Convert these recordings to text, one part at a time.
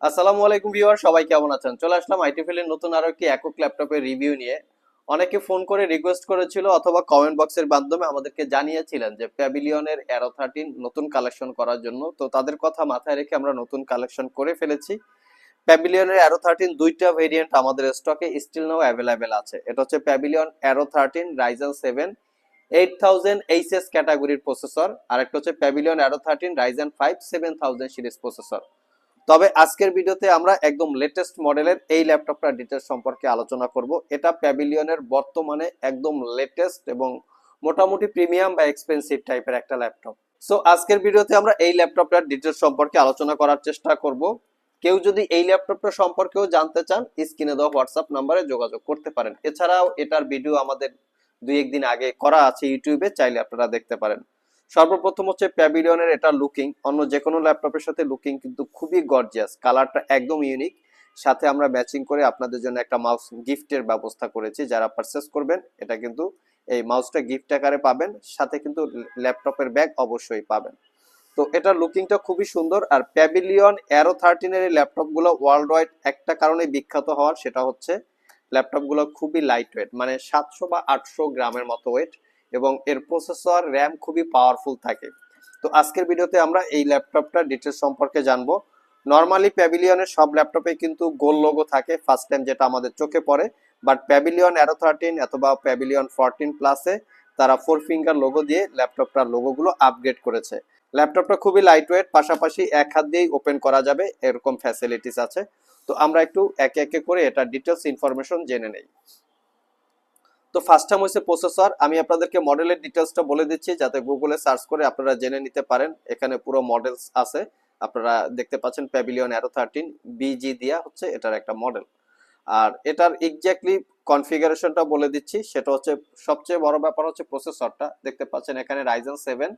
আসসালামু আলাইকুম ভিউয়ার, সবাই কেমন আছেন? চলে আসলাম আইটিফিল এর নতুন আরও একটি একক ল্যাপটপের রিভিউ নিয়ে। অনেকে ফোন করে রিকোয়েস্ট করেছিল অথবা কমেন্ট বক্সের মাধ্যমে আমাদেরকে জানিয়েছিলেন যে প্যাভিলিয়নের অ্যারো থার্টিন নতুন কালেকশন করার জন্য। তো তাদের কথা মাথায় রেখে আমরা নতুন কালেকশন করে ফেলেছি। প্যাভিলিয়নের অ্যারো থার্টিন দুইটা ভেরিয়েন্ট আমাদের স্টকে স্টিল নাও অ্যাভেলেবেল আছে। এটা হচ্ছে Pavilion Aero thirteen Ryzen seven eight thousand HS ক্যাটাগরির প্রসেসর আর একটা হচ্ছে Pavilion Aero thirteen Ryzen five seven thousand series processor তবে আজকের ভিডিওতে আমরা একদম লেটেস্ট মডেলের এই ল্যাপটপটার ডিটেলস সম্পর্কে আলোচনা করব। এটা প্যাভিলিয়নের বর্তমানে একদম লেটেস্ট এবং মোটামুটি প্রিমিয়াম বা এক্সপেন্সিভ টাইপের একটা ল্যাপটপ। সো আজকের ভিডিওতে আমরা এই ল্যাপটপটার ডিটেলস সম্পর্কে আলোচনা করার চেষ্টা করব। কেউ যদি এই ল্যাপটপটা সম্পর্কেও জানতে চান, স্ক্রিনে দেওয়া হোয়াটসঅ্যাপ নাম্বারে যোগাযোগ করতে পারেন। এছাড়াও এটার ভিডিও আমাদের দুই একদিন আগে করা আছে ইউটিউবে, চাইলে আপনারা দেখতে পারেন। সর্বপ্রথম হচ্ছে প্যাভিলিয়নের এটা লুকিং। অন্য যে কোনো ল্যাপটপের সাথে লুকিং কিন্তু খুবই গর্জিয়াস। কালারটা একদম ইউনিক। সাথে আমরা ম্যাচিং করে আপনাদের জন্য একটা মাউস গিফটের ব্যবস্থা করেছি যারা পারচেস করবেন। এটা কিন্তু এই মাউসটা গিফট আকারে পাবেন। সাথে কিন্তু ল্যাপটপের ব্যাগ অবশ্যই পাবেন। তো এটার লুকিংটা খুবই সুন্দর। আর প্যাভিলিয়ন অ্যারো থার্টিনের এই ল্যাপটপগুলো ওয়ার্ল্ড ওয়াইড একটা কারণে বিখ্যাত হওয়ার সেটা হচ্ছে ল্যাপটপগুলো খুবই লাইট ওয়েট মানে সাতশো বা আটশো গ্রামের মতো ওয়েট এবং এর প্রসেসর র্যাম খুবই পাওয়ারফুল থাকে। তো আজকের ভিডিওতে আমরা এই ল্যাপটপটা ডিটেলস সম্পর্কে জানব। নর্মালি প্যাভিলিয়নের সব ল্যাপটপে কিন্তু গোল লোগো থাকে ফার্স্ট টাইম যেটা আমাদের চোখে পড়ে। বাট প্যাভিলিয়ন অ্যারো থার্টিন অথবা প্যাভিলিয়ন ফোরটিন প্লাসে তারা ফোর ফিঙ্গার লোগো দিয়ে ল্যাপটপটার লোগোগুলো আপগ্রেড করেছে। ল্যাপটপটা খুবই লাইট ওয়েট পাশাপাশি এক হাত দিয়েই ওপেন করা যাবে, এরকম ফ্যাসিলিটিস আছে। তো আমরা একটু একে একে করে এটা ডিটেলস ইনফরমেশন জেনে নেই। তো ফার্স্ট টাইম হচ্ছে প্রসেসর আমি আপনাদেরকে মডেলের ডিটেলসটা বলে দিচ্ছি, যাতে গুগলে সার্চ করে আপনারা জেনে নিতে পারেন। এখানে পুরো মডেলস আছে। আপনারা দেখতে পাচ্ছেন প্যাভিলিয়ন অ্যারো থার্টিন বিজি দিয়া হচ্ছে এটার একটা মডেল আর এটার এক্স্যাক্টলি কনফিগারেশনটা বলে দিচ্ছি। সেটা হচ্ছে, সবচেয়ে বড় ব্যাপার হচ্ছে প্রসেসরটা দেখতে পাচ্ছেন এখানে Ryzen seven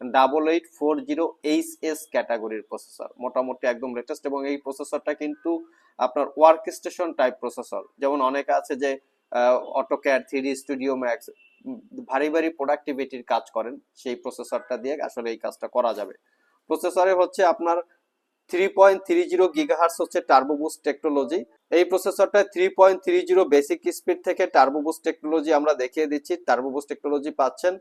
double eight four zero H S ক্যাটাগরির প্রসেসর মোটামুটি একদম লেটেস্ট এবং এই প্রসেসরটা কিন্তু আপনার ওয়ার্ক স্টেশন টাইপ প্রসেসর যেমন অনেকে আছে যে অটোক্যাড থ্রি স্টুডিও ম্যাক্স ভারী ভারী প্রোডাক্টিভিটির কাজ করেন, সেই প্রসেসরটা দিয়ে আসলে এই কাজটা করা যাবে। প্রসেসরে হচ্ছে আপনার three point three zero gigahertz হচ্ছে টার্বোবুস্ট টেকনোলজি এই প্রসেসরটা three point three zero basic speed থেকে টার্বোবুস্ট টেকনোলজি আমরা দেখিয়ে দিচ্ছি। টার্বোবুস্ট টেকনোলজি পাচ্ছেন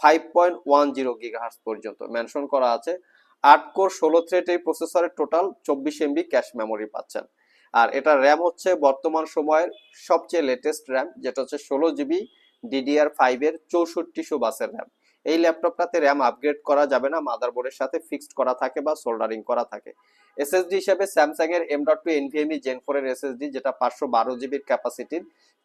five point one zero gigahertz পর্যন্ত। মেনশন করা আছে। আট কোর ষোলো থ্রেড এই প্রসেসরের টোটাল চব্বিশ এমবি ক্যাশ মেমোরি পাচ্ছেন। আর এটা র্যাম হচ্ছে বর্তমান সময়ের সবচেয়ে লেটেস্ট র্যাম যেটা হচ্ছে ষোলো জিবি ডিডিআর ফাইভের চৌষট্টিশো বাসের র্যাম এই ল্যাপটপটাতে র্যাম আপগ্রেড করা যাবে না মাদারবোর্ডের সাথে ফিক্সড করা থাকে বা সোল্ডারিং করা থাকে। এসএসডি হিসেবে স্যামসাং এর M dot two NVMe gen four এর এসএসডি যেটা পাঁচশো বারো জিবির ক্যাপাসিটির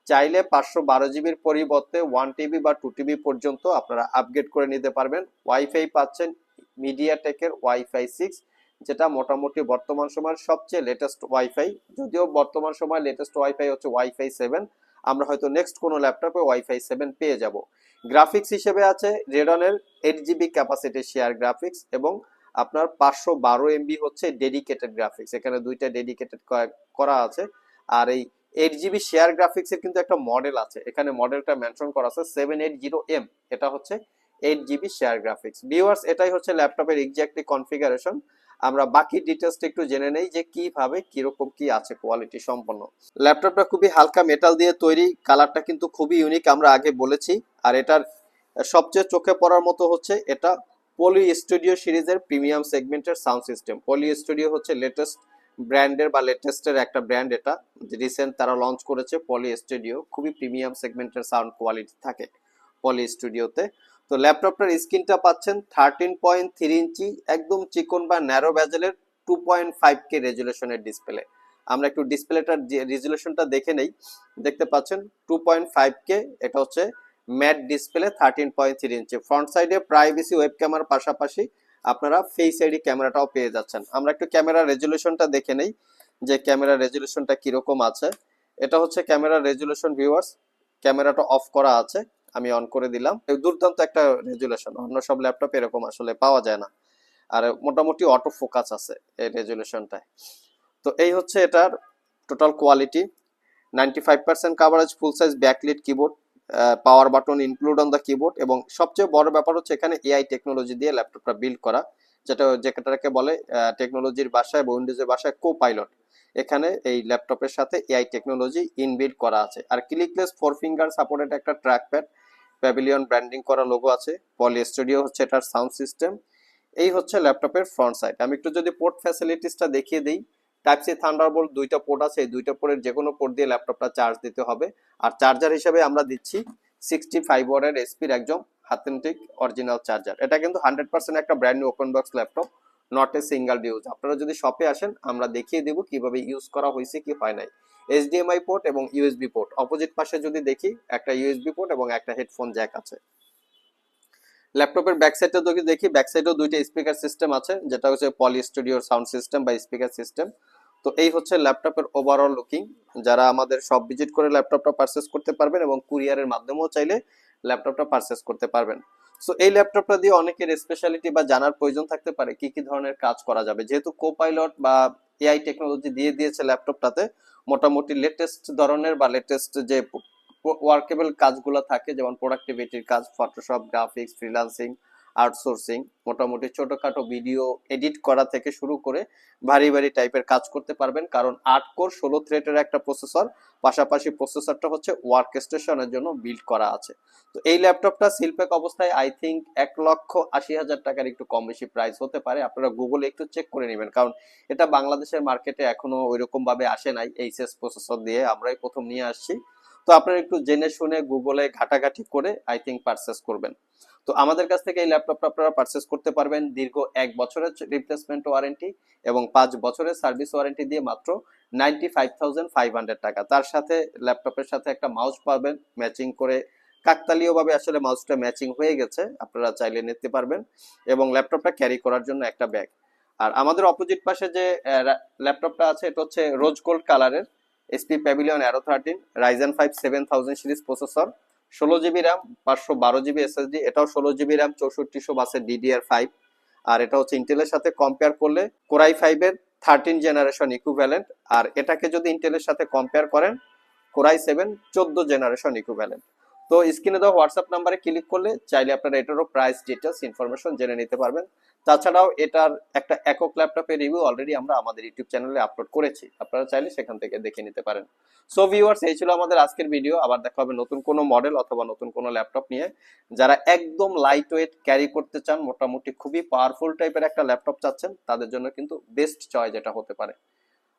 চাইলে পাঁচশো বারো জিবির পরিবর্তে ওয়ান টিবি বা টু টিবি পর্যন্ত আপনারা আপগ্রেড করে নিতে পারবেন। ওয়াইফাই পাচ্ছেন মিডিয়া টেকের ওয়াইফাই সিক্স যেটা মোটামুটি বর্তমান সময়ের সবচেয়ে লেটেস্ট ওয়াইফাই যদিও বর্তমান সময় লেটেস্ট ওয়াইফাই হচ্ছে ওয়াইফাই সেভেন আমরা হয়তো নেক্সট কোনো ল্যাপটপে ওয়াইফাই সেভেন পেয়ে যাব। গ্রাফিক্স হিসেবে আছে রেডনের eight GB capacity share graphics এবং আপনার পাঁচশো বারো এমবি হচ্ছে ডেডিকেটেড গ্রাফিক্স এখানে দুইটা ডেডিকেটেড করা আছে। আর এই এইট জিবি শেয়ার গ্রাফিক্সের কিন্তু একটা মডেল আছে। এখানে মডেলটা মেনশন করা আছে সেভেন এইট জিরো এম এটা হচ্ছে eight GB share graphics viewers এটাই হচ্ছে ল্যাপটপের এক্স্যাক্টলি কনফিগারেশন আমরা বাকি ডিটেলসটা একটু জেনে নেই যে কীভাবে, কীরকম কি আছে কোয়ালিটি সম্পন্ন। ল্যাপটপটা খুবই হালকা মেটাল দিয়ে তৈরি কালারটা কিন্তু খুবই ইউনিক আমরা আগে বলেছি। আর এটার সবচেয়ে চোখে পড়ার মতো হচ্ছে এটা পলি স্টুডিও সিরিজের প্রিমিয়াম সেগমেন্টের সাউন্ড সিস্টেম পলি স্টুডিও হচ্ছে লেটেস্ট ব্র্যান্ডের বা লেটেস্টের একটা ব্র্যান্ড এটা। রিসেন্ট তারা লঞ্চ করেছে পলি স্টুডিও খুবই প্রিমিয়াম সেগমেন্টের সাউন্ড কোয়ালিটি থাকে পলি স্টুডিওতে তো ল্যাপটপটার স্ক্রিনটা পাচ্ছেন থার্টিন পয়েন্ট থ্রি ইঞ্চি, একদম চিকন বা ন্যারো ব্যাজেলের টু পয়েন্ট ফাইভ কে রেজুলেশনের ডিসপ্লে আমরা একটু ডিসপ্লেটার রেজুলেশনটা দেখে নেই, দেখতে পাচ্ছেন টু পয়েন্ট ফাইভ কে এটা হচ্ছে matte display thirteen point three inch. Front সাইডে প্রাইভেসি ওয়েব ক্যামেরার পাশাপাশি আপনারা ফেস আইডি ক্যামেরাটাও পেয়ে যাচ্ছেন। আমরা একটু ক্যামেরা রেজুলেশনটা দেখে নেই, যে ক্যামেরা রেজুলেশনটা কীরকম আছে। এটা হচ্ছে ক্যামেরা রেজুলেশন ভিউয়ার্স ক্যামেরাটা অফ করা আছে। আমি অন করে দিলাম। দুর্দান্ত একটা রেজুলেশন অন্য সব ল্যাপটপ এরকম আসলে পাওয়া যায় না। আর মোটামুটি অটো ফোকাস আছে এই রেজুলেশনটায় তো এই হচ্ছে এটার total quality ninety five percent coverage full size backlit keyboard power button include on the keyboard এবং সবচেয়ে বড় ব্যাপার হচ্ছে এখানে এআই টেকনোলজি দিয়ে ল্যাপটপটা বিল্ড করা, যেটা যেটাকে বলে টেকনোলজির বাসায় বা উইন্ডোজের ভাষায় কো পাইলট এখানে এই ল্যাপটপের সাথে এআই টেকনোলজি ইনবিল্ড করা আছে। আর ক্লিকলেস ফোর ফিঙ্গার সাপোর্টেড একটা ট্র্যাক প্যাড প্যাভিলিয়ন ব্র্যান্ডিং করা লোগো আছে পলি স্টুডিও হচ্ছে এটার সাউন্ড সিস্টেম এই হচ্ছে ল্যাপটপের ফ্রন্ট সাইড আমি একটু যদি পোর্ট ফ্যাসিলিটিসটা দেখিয়ে দিই টাইপ সি থান্ডারবোল্ট দুইটা পোর্ট আছে, এই দুইটা পোর্টের যে কোনো পোর্ট দিয়ে ল্যাপটপটা চার্জ দিতে হবে। আর চার্জার হিসেবে আমরা দিচ্ছি সিক্সটি ফাইভ ওয়ার্ডের এসপির একদম হাতেন্টিক অরিজিনাল চার্জার এটা কিন্তু হান্ড্রেড পার্সেন্ট একটা brand new open box laptop not a single use আপনারা যদি শপে আসেন, আমরা দেখিয়ে দেবো কীভাবে ইউজ করা হয়েছে, কি হয় নাই। এইচডিএমআই পোর্ট এবং ইউএসবি পোর্ট অপোজিট পাশে যদি দেখি, একটা ইউএসবি পোর্ট এবং একটা হেডফোন জ্যাক আছে। ল্যাপটপের ব্যাক সাইডে যদি দেখি ব্যাক সাইডেও দুইটা স্পিকার সিস্টেম আছে, যেটা হচ্ছে পলি স্টুডিওর সাউন্ড সিস্টেম বা স্পিকার সিস্টেম তো এই হচ্ছে ল্যাপটপের ওভারঅল লুকিং যারা আমাদের সব ভিজিট করে ল্যাপটপটা পারচেস করতে পারবেন এবং কুরিয়ারের মাধ্যমেও চাইলে ল্যাপটপটা পারচেস করতে পারবেন। সো এই ল্যাপটপটা দিয়ে অনেকের স্পেশালিটি বা জানার প্রয়োজন থাকতে পারে কি কি ধরনের কাজ করা যাবে। যেহেতু কোপাইলট বা এআই টেকনোলজি দিয়ে দিয়েছে ল্যাপটপটাতে, মোটামুটি লেটেস্ট ধরনের বা লেটেস্ট যে ওয়ার্কেবল কাজগুলো থাকে, যেমন প্রোডাক্টিভিটির কাজ ফটোশপ গ্রাফিক্স ফ্রিল্যান্সিং আউটসোর্সিং মোটামুটি ছোটখাটো ভিডিও এডিট করা থেকে শুরু করে ভারী ভারী টাইপের কাজ করতে পারবেন। কারণ আট কোর ষোলো থ্রেটের একটা প্রসেসর পাশাপাশি প্রসেসরটা হচ্ছে ওয়ার্ক স্টেশনের জন্য বিল্ড করা আছে। তো এই ল্যাপটপটা শিল্পেক অবস্থায় আই থিঙ্ক এক লক্ষ আশি হাজার টাকার একটু কম বেশি প্রাইস হতে পারে। আপনারা গুগলে একটু চেক করে নেবেন। কারণ এটা বাংলাদেশের মার্কেটে এখনও ওইরকম ভাবে আসে নাই এইচএস প্রসেসর দিয়ে। আমরাই প্রথম নিয়ে আসছি। তো আপনারা একটু জেনে শুনে গুগলে ঘাটাঘাটি করে আই থিঙ্ক পারচেস করবেন। তো আমাদের কাছ থেকে এই ল্যাপটপটা আপনারা পারচেস করতে পারবেন দীর্ঘ এক বছরের রিপ্লেসমেন্ট ওয়ারেন্টি এবং পাঁচ বছরের সার্ভিস ওয়ারেন্টি দিয়ে মাত্র ninety five thousand five hundred টাকা। তার সাথে ল্যাপটপের সাথে একটা মাউস পাবেন ম্যাচিং করে কাকতালীয় ভাবে আসলে মাউসটা ম্যাচিং হয়ে গেছে, আপনারা চাইলে নিতে পারবেন এবং ল্যাপটপটা ক্যারি করার জন্য একটা ব্যাগ আর আমাদের অপোজিট পাশে যে ল্যাপটপটা আছে, এটা হচ্ছে রোজ গোল্ড কালারের HP Pavilion Aero thirteen Ryzen five seven thousand series processor ষোলো জিবি র্যাম, পাঁচশো বারো জিবি এসএসডি এটাও ষোলো জিবি র্যাম চৌষট্টিশো বাসের ডিডিআর ফাইভ আর এটা হচ্ছে ইন্টেলের সাথে কম্পেয়ার করলে কোরাই ফাইভের থার্টিন জেনারেশন ইকুভ্যালেন্ট আর এটাকে যদি ইন্টেলের সাথে কম্পেয়ার করেন কোরাই সেভেন চোদ্দ জেনারেশন ইকুভ্যালেন্ট তো স্ক্রিনে দেওয়া হোয়াটসঅ্যাপ নাম্বারে ক্লিক করলে চাইলে আপনারা এটারও প্রাইস ডিটেলস ইনফরমেশন জেনে নিতে পারবেন। তাছাড়াও এটার একটা একক ল্যাপটপের রিভিউ অলরেডি আমরা আমাদের ইউটিউব চ্যানেলে আপলোড করেছি। আপনারা চাইলে সেখান থেকে দেখে নিতে পারেন। সো ভিউয়ার্স এই ছিল আমাদের আজকের ভিডিও আবার দেখা হবে নতুন কোনো মডেল অথবা নতুন কোনো ল্যাপটপ নিয়ে। যারা একদম লাইট ওয়েট ক্যারি করতে চান, মোটামুটি খুবই পাওয়ারফুল টাইপের একটা ল্যাপটপ চাচ্ছেন, তাদের জন্য কিন্তু বেস্ট চয়েস যেটা হতে পারে।